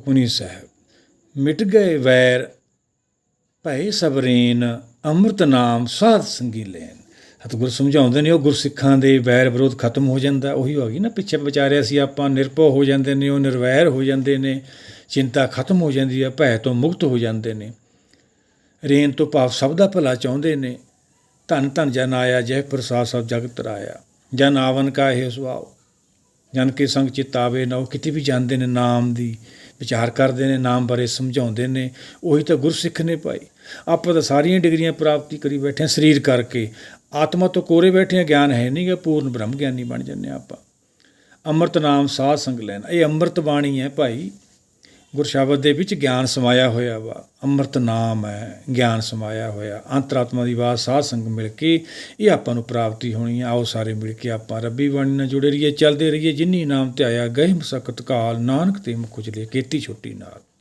ਸੁਖਮਨੀ ਸਾਹਿਬ, ਮਿਟ ਗਏ ਵੈਰ ਭੈ ਸਬਰੇਨ, ਅੰਮ੍ਰਿਤ ਨਾਮ ਸਾਧ ਸੰਗੀ ਲੈਨ ਸਤਿਗੁਰ ਸਮਝਾਉਂਦੇ ਨੇ ਉਹ ਗੁਰਸਿੱਖਾਂ ਦੇ ਵੈਰ ਵਿਰੋਧ ਖਤਮ ਹੋ ਜਾਂਦਾ, ਉਹੀ ਹੋ ਗਈ ਨਾ, ਪਿੱਛੇ ਵਿਚਾਰਿਆ ਸੀ ਆਪਾਂ ਨਿਰਭਉ ਹੋ ਜਾਂਦੇ ਨੇ, ਉਹ ਨਿਰਵੈਰ ਹੋ ਜਾਂਦੇ ਨੇ, ਚਿੰਤਾ ਖਤਮ ਹੋ ਜਾਂਦੀ ਹੈ ਭੈ ਤੋਂ ਮੁਕਤ ਹੋ ਜਾਂਦੇ ਨੇ। ਰੇਨ ਤੋਂ ਭਾਵ ਸਭ ਦਾ ਭਲਾ ਚਾਹੁੰਦੇ ਨੇ, ਧਨ ਧਨ ਜਨ ਆਇਆ ਜੈ ਪ੍ਰਸਾਦ ਸਭ ਜਗਤ ਰਾਇਆ। ਜਨ ਆਵਨ ਕਾ ਇਹ ਸੁਭਾਵ ਜਨ ਕੇ ਸੰਗ ਚਿਤ ਆਵੇ ਨਾ, ਉਹ ਕਿਤੇ ਵੀ ਜਾਂਦੇ ਨੇ ਨਾਮ ਦੀ ਵਿਚਾਰ ਕਰਦੇ ਨੇ, ਨਾਮ ਬਾਰੇ ਸਮਝਾਉਂਦੇ ਨੇ, ਉਹੀ ਤਾਂ ਗੁਰਸਿੱਖ ਨੇ ਭਾਈ। ਆਪਾਂ ਤਾਂ ਸਾਰੀਆਂ ਡਿਗਰੀਆਂ ਪ੍ਰਾਪਤੀ ਕਰੀ ਬੈਠੇ ਹਾਂ ਸਰੀਰ ਕਰਕੇ। ਆਤਮਾ ਤੋਂ ਕੋਰੇ ਬੈਠੇ ਹਾਂ ਗਿਆਨ ਹੈ ਨਹੀਂਗਾ ਪੂਰਨ ਬ੍ਰਹਮ ਗਿਆਨੀ ਬਣ ਜੰਨੇ ਆਪਾਂ। ਅੰਮ੍ਰਿਤ ਨਾਮ ਸਾਧ ਸੰਗ ਲੈਣ। ਇਹ ਅੰਮ੍ਰਿਤ ਬਾਣੀ ਹੈ ਭਾਈ। ਗੁਰਸ਼ਬਦ ਦੇ ਵਿੱਚ ਗਿਆਨ ਸਮਾਇਆ ਹੋਇਆ ਵਾ, ਅੰਮ੍ਰਿਤ ਨਾਮ ਹੈ, ਗਿਆਨ ਸਮਾਇਆ ਹੋਇਆ, ਅੰਤਰਾਤਮਾ ਦੀ ਬਾਤ ਸਾਧ ਸੰਗ ਮਿਲ ਕੇ ਇਹ ਆਪਾਂ ਨੂੰ ਪ੍ਰਾਪਤੀ ਹੋਣੀ ਆ, ਆਓ ਸਾਰੇ ਮਿਲ ਕੇ ਆਪਾਂ ਰੱਬੀ ਬਾਣੀ ਨਾਲ ਜੁੜੇ ਰਹੀਏ, ਚੱਲਦੇ ਰਹੀਏ, ਜਿਨੀ ਨਾਮ ਧਿਆਇਆ ਗਏ ਮਸਕਤ ਕਾਲ, ਨਾਨਕ ਤੇ ਮੁਖ ਉਜਲੇ, ਕੀਤੀ ਛੁੱਟੀ ਨਾਲ।